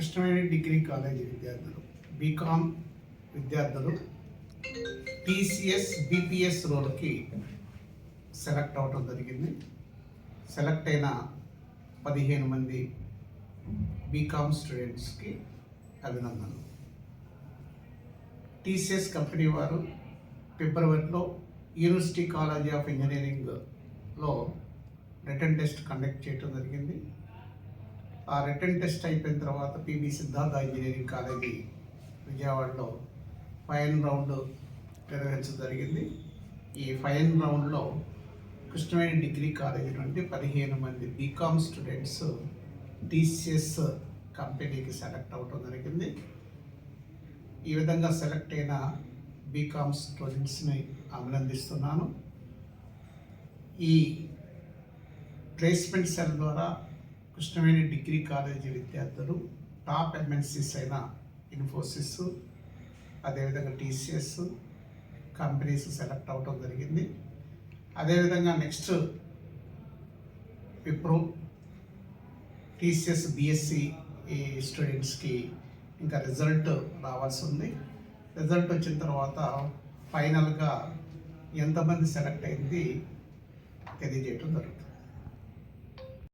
Krishnaveni degree college విద్యార్థులు BCom విద్యార్థులు TCS BPS రోల్కి సెలెక్ట్ అవటం జరిగింది. సెలెక్ట్ అయిన పదిహేను మంది బీకామ్ స్టూడెంట్స్కి అభినందనలు. టీసీఎస్ కంపెనీ వారు ఫిబ్రవరిలో యూనివర్సిటీ కాలేజ్ ఆఫ్ ఇంజనీరింగ్లో రిటర్న్ టెస్ట్ కండక్ట్ చేయడం జరిగింది. ఆ రిటర్న్ టెస్ట్ అయిపోయిన తర్వాత పిబి సిద్ధార్థ ఇంజనీరింగ్ కాలేజీ విజయవాడలో ఫైనల్ రౌండ్ నిర్వహించడం జరిగింది. ఈ ఫైనల్ రౌండ్లో కృష్ణవేణి డిగ్రీ కాలేజీ నుండి పదిహేను మంది బీకామ్ స్టూడెంట్స్ టీసీఎస్ కంపెనీకి సెలెక్ట్ అవ్వడం జరిగింది. ఈ విధంగా సెలెక్ట్ అయిన బీకామ్ స్టూడెంట్స్ని అభినందిస్తున్నాను. ఈ ప్లేస్మెంట్ సెల్ ద్వారా కృష్ణవేణి డిగ్రీ కాలేజీ విద్యార్థులు టాప్ ఎంఎన్సీస్ అయిన ఇన్ఫోసిస్ అదేవిధంగా టీసీఎస్ కంపెనీస్ సెలెక్ట్ అవ్వడం జరిగింది. అదేవిధంగా నెక్స్ట్ విప్రో టీసీఎస్ బిఎస్సి ఈ స్టూడెంట్స్కి ఇంకా రిజల్ట్ రావాల్సి ఉంది. రిజల్ట్ వచ్చిన తర్వాత ఫైనల్గా ఎంతమంది సెలెక్ట్ అయింది తెలియజేయటం జరుగుతుంది.